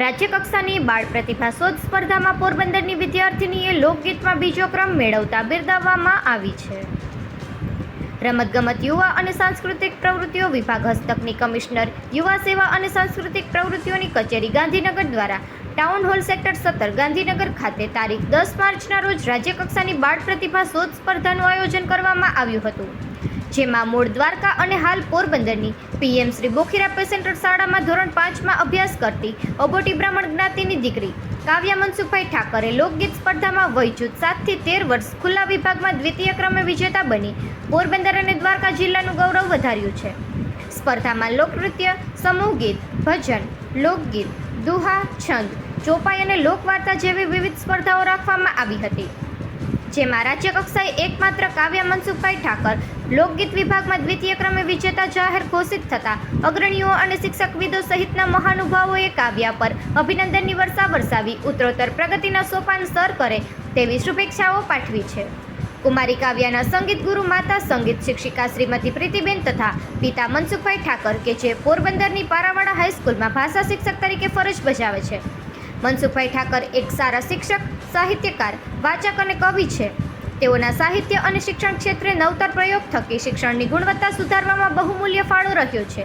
રાજ્યકક્ષાની બાળ પ્રતિભા શોધ સ્પર્ધામાં પોરબંદરની વિદ્યાર્થીનીએ લોકગીતમાં બીજો ક્રમ મેળવતા બિરદાવવામાં આવી છે. રમતગમત યુવા અને સાંસ્કૃતિક પ્રવૃત્તિઓ વિભાગ હસ્તકની કમિશનર, યુવા સેવા અને સાંસ્કૃતિક પ્રવૃત્તિઓની કચેરી ગાંધીનગર દ્વારા ટાઉન હોલ સેક્ટર સત્તર, ગાંધીનગર ખાતે તારીખ દસ માર્ચના રોજ રાજ્યકક્ષાની બાળ પ્રતિભા શોધ સ્પર્ધાનું આયોજન કરવામાં આવ્યું હતું. જેમાં મૂળ દ્વારકા અને હાલ પોરબંદરની પીએમ શ્રી બોખીરા પેસેન્ટર શાળામાં ધોરણ પાંચમાં અભ્યાસ કરતી અબોટી બ્રાહ્મણ જ્ઞાતિની દીકરી કાવ્યા મનસુખભાઈ ઠાકરે લોકગીત સ્પર્ધામાં વયજૂથ સાતથી તેર વર્ષ ખુલ્લા વિભાગમાં દ્વિતીય ક્રમે વિજેતા બની. પોરબંદર અને દ્વારકા જિલ્લાનું ગૌરવ વધાર્યું છે. સ્પર્ધામાં લોકનૃત્ય, સમૂહ ગીત, ભજન, લોકગીત, દુહા, છંદ, ચોપાઈ અને લોકવાર્તા જેવી વિવિધ સ્પર્ધાઓ રાખવામાં આવી હતી. જેમાં રાજ્યકક્ષાએ એકમાત્ર કાવ્ય મનસુખભાઈ ઠાકર, લોકગીત વિભાગમાં દ્વિતીય ક્રમે વિજેતા જાહેર ઘોષિત થતા અગ્રણીઓ અને શિક્ષકવિદો સહિતના મહાનુભાવોએ કાવ્યા પર અભિનંદનની વર્ષા વરસાવી ઉત્તરોત્તર પ્રગતિના સોપાન સર કરે તેવી શુભેચ્છાઓ પાઠવી છે. કુમારી કાવ્યાના સંગીત ગુરુ માતા સંગીત શિક્ષિકા શ્રીમતી પ્રીતિબેન તથા પિતા મનસુખભાઈ ઠાકર કે જે પોરબંદરની પારાવાડા હાઈસ્કૂલમાં ભાષા શિક્ષક તરીકે ફરજ બજાવે છે. મનસુખભાઈ ઠાકર એક સારા શિક્ષક, સાહિત્યકાર, વાચક અને કવિ છે. તેઓના સાહિત્ય અને શિક્ષણ ક્ષેત્રે નવતર પ્રયોગ થકી શિક્ષણની ગુણવત્તા સુધારવામાં બહુમૂલ્ય ફાળો રહ્યો છે.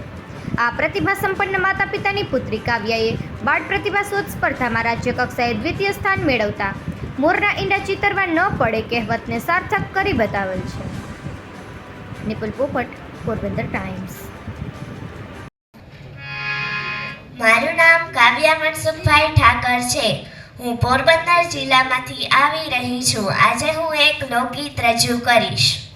આ પ્રતિભા સંપન્ન માતા પિતાની પુત્રી કાવ્યાએ બાળ પ્રતિભા શોધ સ્પર્ધામાં રાજ્ય કક્ષાએ દ્વિતીય સ્થાન મેળવતા મોરના ઈંડા ચિતરવા ન પડે કહેવતને સાર્થક કરી બતાવેલ છે. નિપુલ પોપટ, પોરબંદર ટાઈમ્સ. મારું નામ કાવ્યા મનસુખભાઈ ઠાકર છે. હું પોરબંદર જિલ્લામાંથી આવી રહી છું. આજે હું એક લોકગીત રજૂ કરીશ.